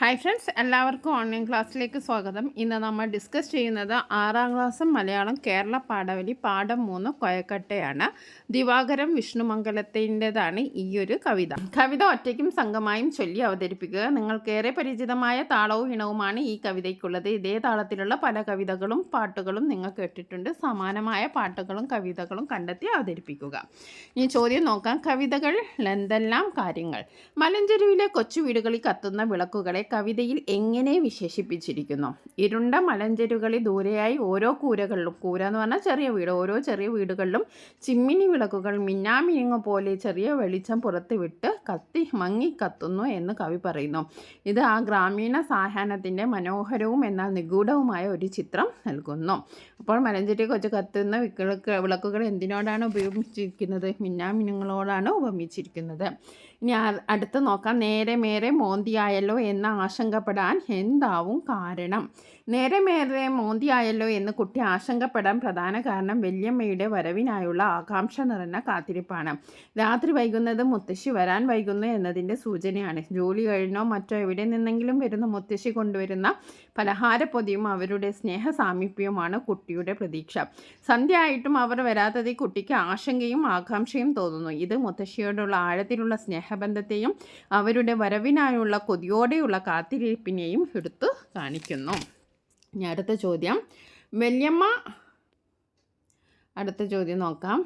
Hi friends എല്ലാവർക്കും online ക്ലാസ്സിലേക്ക് സ്വാഗതം. ഇന്ന് നമ്മൾ ഡിസ്കസ് ചെയ്യുന്നത് ആറാം ക്ലാസ് മലയാളം കേരള പാഠവലി പാഠം മൂന്ന് കൊയക്കട്ടയാണ്. ദിവാകരം വിഷ്ണുമംഗലത്തിന്റെതാണ് ഈ ഒരു കവിത. കവിത ഒറ്റയ്ക്കും സംഘമായും ചൊല്ലി അവതരിപ്പിക്കുക. നിങ്ങൾക്കേറെ പരിചിതമായ താളവും ഇണവുമാണ് ഈ കവിതയ്ക്കുള്ളത്. ഇതേ താളത്തിലുള്ള പല കവിതകളും പാട്ടുകളും നിങ്ങൾ കേട്ടിട്ടുണ്ട്. സമാനമായ പാട്ടുകളും കവിതകളും കണ്ടെത്തി അവതരിപ്പിക്കുക. ഇനി ചോദ്യം നോക്കാം. കവിതകൾ എന്തെല്ലാം കാര്യങ്ങൾ? മലഞ്ചെരുവിലെ കൊച്ചു വീടുകളിൽ കത്തുന്ന വിളക്കുകളെ കവിതയിൽ എങ്ങനെ വിശേഷിപ്പിച്ചിരിക്കുന്നു? ഇരുണ്ട മലഞ്ചെരുകളിൽ ദൂരെയായി ഓരോ കൂരകളിലും കൂര എന്ന് പറഞ്ഞാൽ ചെറിയ വീട് ഓരോ ചെറിയ വീടുകളിലും ചിമ്മിനി വിളക്കുകൾ മിന്നാമിനിങ്ങ പോലെ ചെറിയ വെളിച്ചം പുറത്ത് വിട്ട് കത്തി മങ്ങി കത്തുന്നു എന്ന് കവി പറയുന്നു. ഇത് ആ ഗ്രാമീണ സായാഹ്നത്തിന്റെ മനോഹരവും എന്നാൽ നിഗൂഢവുമായ ഒരു ചിത്രം നൽകുന്നു. അപ്പോൾ മലഞ്ചെരി കൊച്ചു കത്തുന്ന വിളക്ക് വിളക്കുകൾ എന്തിനോടാണ് ഉപയോഗിച്ചിരിക്കുന്നത്? മിന്നാമിനുങ്ങളോടാണ് ഉപമിച്ചിരിക്കുന്നത്. ഇനി അടുത്ത് നോക്കാം. നേരെ മേരെ മോന്തിയായല്ലോ എന്ന് ആശങ്കപ്പെടാൻ എന്താവും കാരണം? നേരെ മേരെ മോന്തിയായല്ലോ എന്ന് കുട്ടി ആശങ്കപ്പെടാൻ പ്രധാന കാരണം വല്യമ്മയുടെ വരവിനായുള്ള ആകാംക്ഷ നിറഞ്ഞ കാത്തിരിപ്പാണ്. രാത്രി വൈകുന്നത് മുത്തശ്ശി വരാൻ വൈകുന്നു എന്നതിന്റെ സൂചനയാണ്. ജോലി കഴിഞ്ഞോ മറ്റോ എവിടെ നിന്നെങ്കിലും വരുന്ന മുത്തശ്ശി കൊണ്ടുവരുന്ന പലഹാരപ്പൊതിയും അവരുടെ സ്നേഹ സാമീപ്യവുമാണ് കുട്ടിയുടെ പ്രതീക്ഷ. സന്ധ്യ ആയിട്ടും അവർ വരാത്തതിൽ കുട്ടിക്ക് ആശങ്കയും ആകാംക്ഷയും തോന്നുന്നു. ഇത് മുത്തശ്ശിയോടുള്ള ആഴത്തിലുള്ള സ്നേഹബന്ധത്തെയും അവരുടെ വരവിനായുള്ള കൊതിയോടെയുള്ള കാത്തിരിപ്പിനെയും എടുത്തു കാണിക്കുന്നു. ഇനി അടുത്ത ചോദ്യം. വല്യമ്മ അടുത്ത ചോദ്യം നോക്കാം.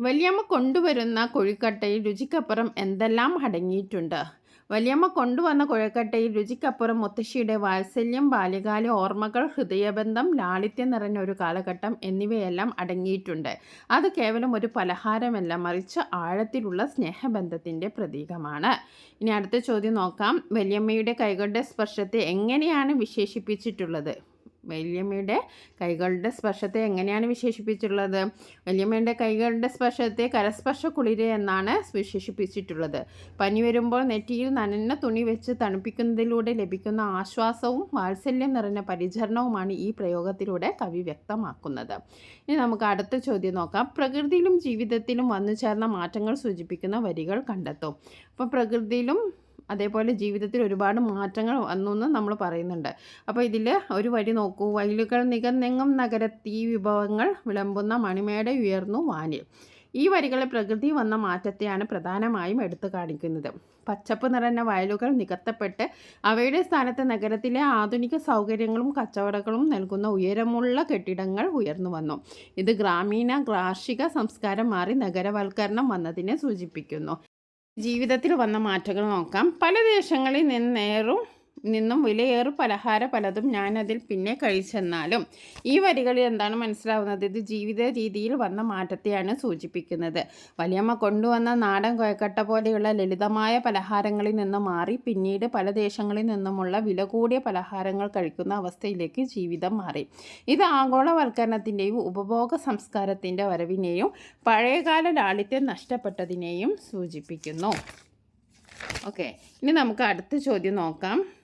വല്യമ്മ കൊണ്ടുവരുന്ന കൊഴിക്കട്ടയിൽ രുചിക്കപ്പുറം എന്തെല്ലാം അടങ്ങിയിട്ടുണ്ട്? വലിയമ്മ കൊണ്ടുവന്ന കുഴക്കട്ടയിൽ രുചിക്കപ്പുറം മുത്തശ്ശിയുടെ വാത്സല്യം ബാല്യകാല ഓർമ്മകൾ ഹൃദയബന്ധം ലാളിത്യം നിറഞ്ഞ ഒരു കാലഘട്ടം എന്നിവയെല്ലാം അടങ്ങിയിട്ടുണ്ട്. അത് കേവലം ഒരു പലഹാരമല്ല മറിച്ച് ആഴത്തിലുള്ള സ്നേഹബന്ധത്തിന്റെ പ്രതീകമാണ്. ഇനി അടുത്ത ചോദ്യം നോക്കാം. വലിയമ്മയുടെ കൈകളുടെ സ്പർശത്തെ എങ്ങനെയാണ് വിശേഷിപ്പിച്ചിട്ടുള്ളത്? വല്യമ്മയുടെ കൈകളുടെ സ്പർശത്തെ എങ്ങനെയാണ് വിശേഷിപ്പിച്ചിട്ടുള്ളത്? വല്യമ്മയുടെ കൈകളുടെ സ്പർശത്തെ കരസ്പർശ കുളിര എന്നാണ് വിശേഷിപ്പിച്ചിട്ടുള്ളത്. പനി വരുമ്പോൾ നെറ്റിയിൽ നനഞ്ഞ തുണി വെച്ച് തണുപ്പിക്കുന്നതിലൂടെ ലഭിക്കുന്ന ആശ്വാസവും വാത്സല്യം നിറഞ്ഞ പരിചരണവുമാണ് ഈ പ്രയോഗത്തിലൂടെ കവി വ്യക്തമാക്കുന്നത്. ഇനി നമുക്ക് അടുത്ത ചോദ്യം നോക്കാം. പ്രകൃതിയിലും ജീവിതത്തിലും വന്നു ചേർന്ന മാറ്റങ്ങൾ സൂചിപ്പിക്കുന്ന വരികൾ കണ്ടെത്തും. അപ്പോൾ പ്രകൃതിയിലും അതേപോലെ ജീവിതത്തിൽ ഒരുപാട് മാറ്റങ്ങൾ വന്നു നമ്മൾ പറയുന്നുണ്ട്. അപ്പോൾ ഇതിൽ ഒരു വരി നോക്കൂ. വയലുകൾ നികന്നെങ്ങും നഗരത്തീ വിഭവങ്ങൾ വിളമ്പുന്ന മണിമേട ഉയർന്നു വാനിൽ. ഈ വരികളെ പ്രകൃതി വന്ന മാറ്റത്തെയാണ് പ്രധാനമായും എടുത്തു കാണിക്കുന്നത്. പച്ചപ്പ് നിറഞ്ഞ വയലുകൾ നികത്തപ്പെട്ട് അവയുടെ സ്ഥാനത്ത് നഗരത്തിലെ ആധുനിക സൗകര്യങ്ങളും കച്ചവടങ്ങളും നൽകുന്ന ഉയരമുള്ള കെട്ടിടങ്ങൾ ഉയർന്നു വന്നു. ഇത് ഗ്രാമീണ കാർഷിക സംസ്കാരം മാറി നഗരവൽക്കരണം വന്നതിനെ സൂചിപ്പിക്കുന്നു. ജീവിതത്തിൽ വന്ന മാറ്റങ്ങൾ നോക്കാം. പല ദേശങ്ങളിൽ നിന്നേറും നിന്നും വിലയേറും പലഹാര പലതും ഞാനതിൽ പിന്നെ കഴിച്ചെന്നാലും ഈ വരികളിൽ എന്താണ് മനസ്സിലാവുന്നത്? ഇത് ജീവിത രീതിയിൽ വന്ന മാറ്റത്തെയാണ് സൂചിപ്പിക്കുന്നത്. വലിയമ്മ കൊണ്ടുവന്ന നാടൻ കൊയക്കട്ട പോലെയുള്ള ലളിതമായ പലഹാരങ്ങളിൽ നിന്ന് മാറി പിന്നീട് പല ദേശങ്ങളിൽ നിന്നുമുള്ള വില കൂടിയ പലഹാരങ്ങൾ കഴിക്കുന്ന അവസ്ഥയിലേക്ക് ജീവിതം മാറി. ഇത് ആഗോളവൽക്കരണത്തിന്റെയും ഉപഭോഗ സംസ്കാരത്തിന്റെ വരവിനെയും പഴയകാല ലാളിത്യം നഷ്ടപ്പെട്ടതിനെയും സൂചിപ്പിക്കുന്നു. ഓക്കെ. ഇനി നമുക്ക് അടുത്ത ചോദ്യം നോക്കാം.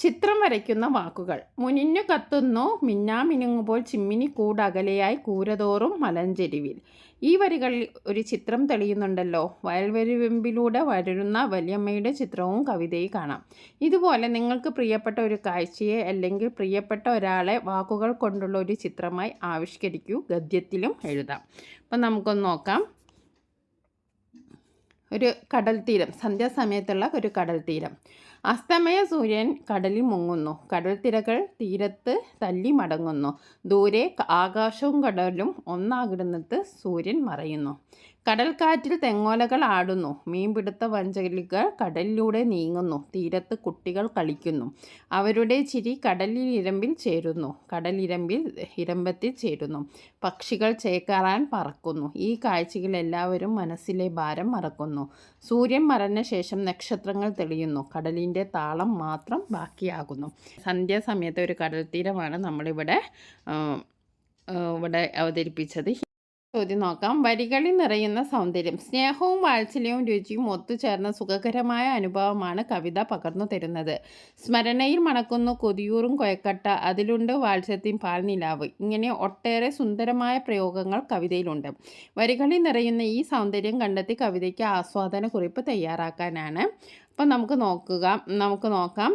ചിത്രം വരയ്ക്കുന്ന വാക്കുകൾ. മുനിഞ്ഞു കത്തുന്നു മിന്നാമിനുങ്ങുമ്പോൾ ചിമ്മിനി കൂടകലയായി കൂരതോറും മലഞ്ചെരിവിൽ. ഈ വരികളിൽ ഒരു ചിത്രം തെളിയുന്നുണ്ടല്ലോ. വയൽവരിവെമ്പിലൂടെ വരുന്ന വലിയമ്മയുടെ ചിത്രവും കവിതയിൽ കാണാം. ഇതുപോലെ നിങ്ങൾക്ക് പ്രിയപ്പെട്ട ഒരു കാഴ്ചയെ അല്ലെങ്കിൽ പ്രിയപ്പെട്ട ഒരാളെ വാക്കുകൾ കൊണ്ടുള്ള ഒരു ചിത്രമായി ആവിഷ്കരിക്കൂ. ഗദ്യത്തിലും എഴുതാം. അപ്പം നമുക്കൊന്ന് നോക്കാം. ഒരു കടൽ തീരം സന്ധ്യാസമയത്തുള്ള ഒരു കടൽ തീരം. അസ്തമയ സൂര്യൻ കടലിൽ മുങ്ങുന്നു. കടൽ തിരകൾ തീരത്ത് തല്ലി മടങ്ങുന്നു. ദൂരെ ആകാശവും കടലും ഒന്നാകിടുന്നത് സൂര്യൻ മറയുന്നു. കടൽക്കാറ്റിൽ തെങ്ങോലകൾ ആടുന്നു. മീൻപിടുത്ത വഞ്ചലികൾ കടലിലൂടെ നീങ്ങുന്നു. തീരത്ത് കുട്ടികൾ കളിക്കുന്നു. അവരുടെ ചിരി കടലിൽ ഇരമ്പിൽ ചേരുന്നു. കടലിരമ്പിൽ ഇരമ്പത്തിൽ ചേരുന്നു. പക്ഷികൾ ചേക്കാറാൻ പറക്കുന്നു. ഈ കാഴ്ചകൾ എല്ലാവരും മനസ്സിലെ ഭാരം മറക്കുന്നു. സൂര്യൻ മറഞ്ഞ ശേഷം നക്ഷത്രങ്ങൾ തെളിയുന്നു. കടലിന്റെ താളം മാത്രം ബാക്കിയാകുന്നു. സന്ധ്യാസമയത്തെ ഒരു കടൽ തീരമാണ് നമ്മളിവിടെ ഇവിടെ അവതരിപ്പിച്ചത്. ചോദ്യം നോക്കാം. വരികളിൽ നിറയുന്ന സൗന്ദര്യം. സ്നേഹവും വാത്സല്യവും രുചിയും ഒത്തുചേർന്ന സുഖകരമായ അനുഭവമാണ് കവിത പകർന്നു തരുന്നത്. സ്മരണയിൽ മണക്കുന്നു കൊതിയൂറും കൊയക്കട്ട. അതിലുണ്ട് വാത്സ്യത്തിൻ പാൽനിലാവ്. ഇങ്ങനെ ഒട്ടേറെ സുന്ദരമായ പ്രയോഗങ്ങൾ കവിതയിലുണ്ട്. വരികളിൽ നിറയുന്ന ഈ സൗന്ദര്യം കണ്ടെത്തി കവിതയ്ക്ക് ആസ്വാദന കുറിപ്പ് തയ്യാറാക്കാനാണ്. അപ്പം നമുക്ക് നോക്കുക. നമുക്ക് നോക്കാം.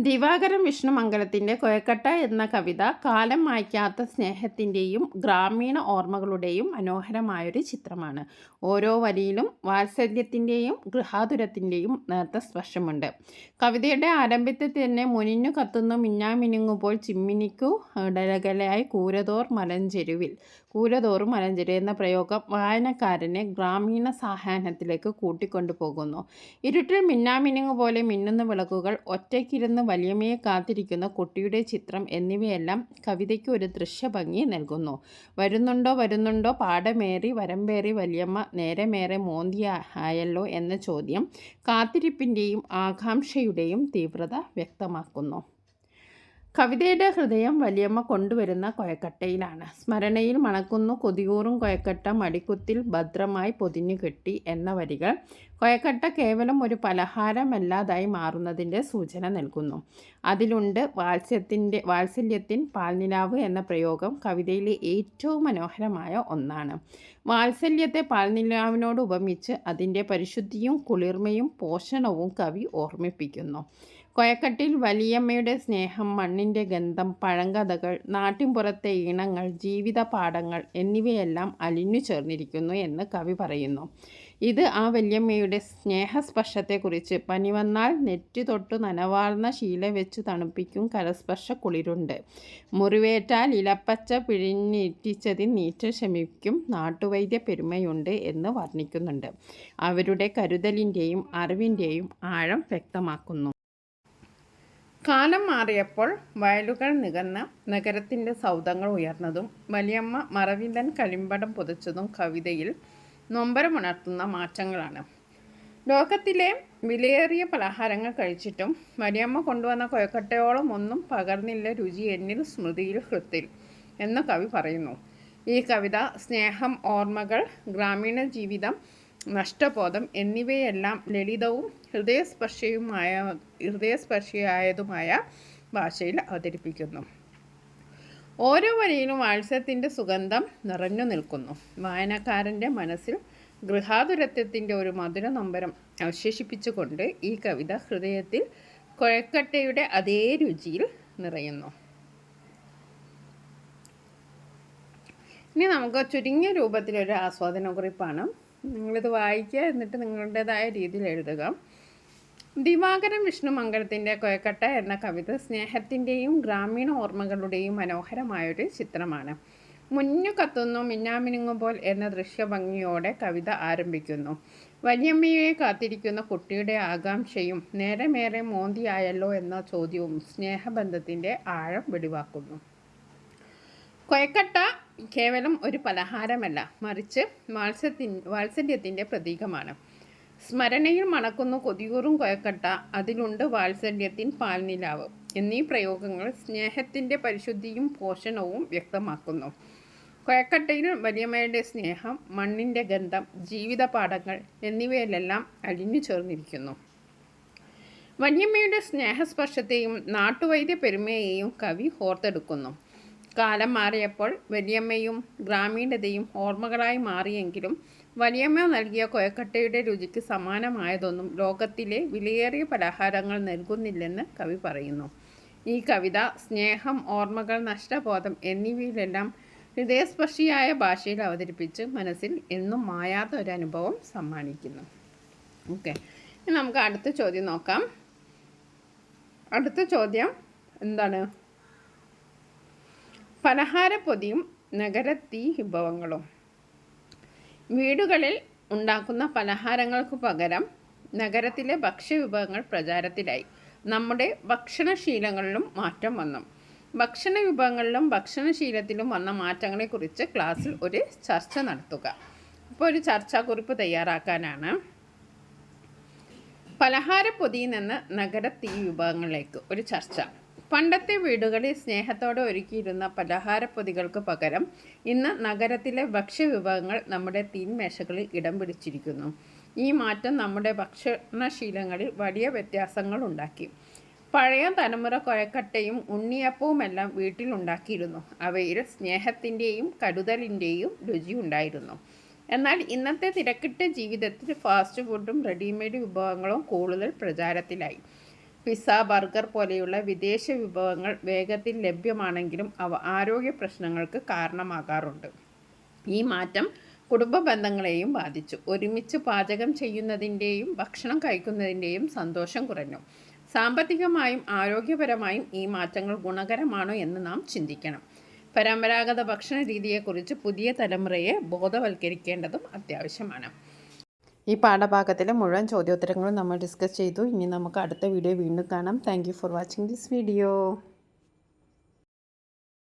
ദിവാകരൻ വിഷ്ണുമംഗലത്തിന്റെ കൊയക്കട്ട എന്ന കവിത കാലം മായ്ക്കാത്ത സ്നേഹത്തിന്റെയും ഗ്രാമീണ ഓർമ്മകളുടെയും മനോഹരമായൊരു ചിത്രമാണ്. ഓരോ വരിയിലും വാത്സല്യത്തിന്റെയും ഗൃഹാതുരത്തിന്റെയും നേർത്ത സ്പർശമുണ്ട്. കവിതയുടെ ആരംഭത്തിൽ തന്നെ മുനിഞ്ഞു കത്തുന്നു മിന്നാമിനുങ്ങുമ്പോൾ ചിമ്മിനിക്കു ഡലകലയായി കൂരതോർ മലഞ്ചെരുവിൽ കൂരതോറും മലഞ്ചെരു എന്ന പ്രയോഗം വായനക്കാരനെ ഗ്രാമീണ സാഹനത്തിലേക്ക് കൂട്ടിക്കൊണ്ടു പോകുന്നു ഇരുട്ടിൽ മിന്നാമിനുങ്ങ് പോലെ മിന്നുന്ന വിളക്കുകൾ ഒറ്റയ്ക്കിരുന്ന് വലിയമ്മയെ കാത്തിരിക്കുന്ന കുട്ടിയുടെ ചിത്രം എന്നിവയെല്ലാം കവിതയ്ക്ക് ഒരു ദൃശ്യഭംഗി നൽകുന്നു. വരുന്നുണ്ടോ വരുന്നുണ്ടോ പാടമേറി വരമ്പേറി വലിയമ്മ നേരമേറെ മോന്തിയായല്ലോ എന്ന ചോദ്യം കാത്തിരിപ്പിന്റെയും ആകാംക്ഷയുടെയും തീവ്രത വ്യക്തമാക്കുന്നു. കവിതയുടെ ഹൃദയം വലിയമ്മ കൊണ്ടുവരുന്ന കൊയക്കട്ടയിലാണ്. സ്മരണയിൽ മണക്കുന്നു കൊതിയൂറും കൊയക്കട്ട മടിക്കുത്തിൽ ഭദ്രമായി പൊതിഞ്ഞു കെട്ടി എന്ന വരികൾ കൊയക്കട്ട കേവലം ഒരു പലഹാരമല്ലാതായി മാറുന്നതിന്റെ സൂചന നൽകുന്നു. അതിലുണ്ട് വാത്സ്യത്തിന്റെ വാത്സല്യത്തിൻ പാൽനിലാവ് എന്ന പ്രയോഗം കവിതയിലെ ഏറ്റവും മനോഹരമായ ഒന്നാണ്. വാത്സല്യത്തെ പാൽനിലാവിനോട് ഉപമിച്ച് അതിന്റെ പരിശുദ്ധിയും കുളിർമയും പോഷണവും കവി ഓർമ്മിപ്പിക്കുന്നു. കൊയക്കട്ടിൽ വലിയമ്മയുടെ സ്നേഹം മണ്ണിന്റെ ഗന്ധം പഴങ്കഥകൾ നാട്ടിൻപുറത്തെ ഈണങ്ങൾ ജീവിത പാഠങ്ങൾ എന്നിവയെല്ലാം അലിഞ്ഞു ചേർന്നിരിക്കുന്നു എന്ന് കവി പറയുന്നു. ഇത് ആ വല്യമ്മയുടെ സ്നേഹസ്പർശത്തെക്കുറിച്ച് പനി വന്നാൽ നെറ്റി തൊട്ട് നനവാർന്ന ശീല വെച്ച് തണുപ്പിക്കും കരസ്പർശ കുളിരുണ്ട്. മുറിവേറ്റാൽ ഇലപ്പച്ച പിഴിഞ്ഞിറ്റിച്ചതിൽ നീറ്റ് ശമിക്കും നാട്ടുവൈദ്യ പെരുമയുണ്ട് എന്ന് വർണിക്കുന്നുണ്ട്. അവരുടെ കരുതലിന്റെയും അറിവിന്റെയും ആഴം വ്യക്തമാക്കുന്നു. കാലം മാറിയപ്പോൾ വയലുകൾ നികന്ന് നഗരത്തിന്റെ സൗധങ്ങൾ ഉയർന്നതും വലിയമ്മ മറവിന്തൻ കളിമ്പടം പുതച്ചതും കവിതയിൽ നൊമ്പരമുണർത്തുന്ന മാറ്റങ്ങളാണ്. ലോകത്തിലെ വിലയേറിയ പലഹാരങ്ങൾ കഴിച്ചിട്ടും മരിയമ്മ കൊണ്ടുവന്ന കൊയക്കട്ടയോളം ഒന്നും പകർന്നില്ല രുചി എന്നിൽ സ്മൃതിയിൽ ഹൃത്തിൽ എന്ന് കവി പറയുന്നു. ഈ കവിത സ്നേഹം ഓർമ്മകൾ ഗ്രാമീണ ജീവിതം നഷ്ടബോധം എന്നിവയെല്ലാം ലളിതവും ഹൃദയസ്പർശിയുമായ ഹൃദയസ്പർശിയായതുമായ ഭാഷയിൽ അവതരിപ്പിക്കുന്നു. ഓരോ വരിയിലും വാത്സ്യത്തിന്റെ സുഗന്ധം നിറഞ്ഞു നിൽക്കുന്നു. വായനക്കാരന്റെ മനസ്സിൽ ഗൃഹാതുരത്വത്തിന്റെ ഒരു മധുര നമ്പരം അവശേഷിപ്പിച്ചുകൊണ്ട് ഈ കവിത ഹൃദയത്തിൽ കൊഴക്കട്ടയുടെ അതേ രുചിയിൽ നിറയുന്നു. ഇനി നമുക്ക് ചുരുങ്ങിയ രൂപത്തിലൊരു ആസ്വാദന കുറിപ്പാണ് നിങ്ങളിത് വായിക്കുക എന്നിട്ട് നിങ്ങളുടേതായ രീതിയിൽ എഴുതുക. ദിവാകരൻ വിഷ്ണുമംഗലത്തിന്റെ കൊയക്കട്ട എന്ന കവിത സ്നേഹത്തിന്റെയും ഗ്രാമീണ ഓർമ്മകളുടെയും മനോഹരമായൊരു ചിത്രമാണ്. മുന്നു കത്തുന്നു മിന്നാമിനുങ്ങുമ്പോൾ എന്ന ദൃശ്യഭംഗിയോടെ കവിത ആരംഭിക്കുന്നു. വലിയമ്മയെ കാത്തിരിക്കുന്ന കുട്ടിയുടെ ആകാംക്ഷയും നേരമേറെ മോന്തിയായല്ലോ എന്ന ചോദ്യവും സ്നേഹബന്ധത്തിന്റെ ആഴം വെളിവാക്കുന്നു. കൊയക്കട്ട കേവലം ഒരു പലഹാരമല്ല മറിച്ച് വാത്സത്തിൻ വാത്സല്യത്തിന്റെ പ്രതീകമാണ്. സ്മരണയിൽ മണക്കുന്നു കൊതിയൂറും കൊയക്കട്ട അതിലുണ്ട് വാത്സല്യത്തിൻ പാൽനിലാവ് എന്നീ പ്രയോഗങ്ങൾ സ്നേഹത്തിന്റെ പരിശുദ്ധിയും പോഷണവും വ്യക്തമാക്കുന്നു. കൊയക്കട്ടയിൽ വലിയമ്മയുടെ സ്നേഹം മണ്ണിന്റെ ഗന്ധം ജീവിത പാഠങ്ങൾ എന്നിവയിലെല്ലാം അലിഞ്ഞു ചേർന്നിരിക്കുന്നു. വലിയമ്മയുടെ സ്നേഹസ്പർശത്തെയും നാട്ടുവൈദ്യ പെരുമയെയും കവി ഓർത്തെടുക്കുന്നു. കാലം മാറിയപ്പോൾ വലിയമ്മയും ഗ്രാമീണതയും ഓർമ്മകളായി മാറിയെങ്കിലും വലിയമ്മ നൽകിയ കൊയക്കട്ടയുടെ രുചിക്ക് സമാനമായതൊന്നും ലോകത്തിലെ വിലയേറിയ പലഹാരങ്ങൾ നൽകുന്നില്ലെന്ന് കവി പറയുന്നു. ഈ കവിത സ്നേഹം ഓർമ്മകൾ നഷ്ടബോധം എന്നിവയിലെല്ലാം ഹൃദയസ്പർശിയായ ഭാഷയിൽ അവതരിപ്പിച്ച് മനസ്സിൽ എന്നും മായാത്ത ഒരു അനുഭവം സമ്മാനിക്കുന്നു. ഓക്കെ. നമുക്ക് അടുത്ത ചോദ്യം നോക്കാം. അടുത്ത ചോദ്യം എന്താണ്? പലഹാരപ്പൊതിയും നഗരത്തീ വിഭവങ്ങളും. വീടുകളിൽ ഉണ്ടാക്കുന്ന പലഹാരങ്ങൾക്ക് പകരം നഗരത്തിലെ ഭക്ഷ്യവിഭവങ്ങൾ പ്രചാരത്തിലായി. നമ്മുടെ ഭക്ഷണശീലങ്ങളിലും മാറ്റം വന്നു. ഭക്ഷണ വിഭവങ്ങളിലും ഭക്ഷണശീലത്തിലും വന്ന മാറ്റങ്ങളെക്കുറിച്ച് ക്ലാസ്സിൽ ഒരു ചർച്ച നടത്തുക. അപ്പോൾ ഒരു ചർച്ചാക്കുറിപ്പ് തയ്യാറാക്കാനാണ്. പലഹാര പലഹാരപ്പൊതിയിൽ നിന്ന് നഗര തീ വിഭവങ്ങളിലേക്ക് ഒരു ചർച്ച. പണ്ടത്തെ വീടുകളിൽ സ്നേഹത്തോടെ ഒരുക്കിയിരുന്ന പലഹാരപ്പൊതികൾക്ക് പകരം ഇന്ന് നഗരത്തിലെ ഭക്ഷ്യവിഭവങ്ങൾ നമ്മുടെ തീൻമേശകളിൽ ഇടം പിടിച്ചിരിക്കുന്നു. ഈ മാറ്റം നമ്മുടെ ഭക്ഷണശീലങ്ങളിൽ വലിയ വ്യത്യാസങ്ങൾ ഉണ്ടാക്കി. പഴയ തലമുറ കൊഴക്കട്ടയും ഉണ്ണിയപ്പവുമെല്ലാം വീട്ടിലുണ്ടാക്കിയിരുന്നു അവയിൽ സ്നേഹത്തിന്റെയും കരുതലിന്റെയും രുചി ഉണ്ടായിരുന്നു. എന്നാൽ ഇന്നത്തെ തിരക്കിട്ട ജീവിതത്തിൽ ഫാസ്റ്റ് ഫുഡും റെഡിമെയ്ഡ് വിഭവങ്ങളും കൂടുതൽ പ്രചാരത്തിലായി. പിസ്സ ബർഗർ പോലെയുള്ള വിദേശ വിഭവങ്ങൾ വേഗത്തിൽ ലഭ്യമാണെങ്കിലും അവ ആരോഗ്യ പ്രശ്നങ്ങൾക്ക് കാരണമാകാറുണ്ട്. ഈ മാറ്റം കുടുംബ ബന്ധങ്ങളെയും ബാധിച്ചു. ഒരുമിച്ച് പാചകം ചെയ്യുന്നതിന്റെയും ഭക്ഷണം കഴിക്കുന്നതിന്റെയും സന്തോഷം കുറഞ്ഞു. സാമ്പത്തികമായും ആരോഗ്യപരമായും ഈ മാറ്റങ്ങൾ ഗുണകരമാണോ എന്ന് നാം ചിന്തിക്കണം. പരമ്പരാഗത ഭക്ഷണ രീതിയെക്കുറിച്ച് പുതിയ തലമുറയെ ബോധവൽക്കരിക്കേണ്ടതും അത്യാവശ്യമാണ്. ഈ പാഠഭാഗത്തിലെ മുഴുവൻ ചോദ്യോത്തരങ്ങളും നമ്മൾ ഡിസ്കസ് ചെയ്തു. ഇനി നമുക്ക് അടുത്ത വീഡിയോ വീണ്ടും കാണാം. Thank for watching this video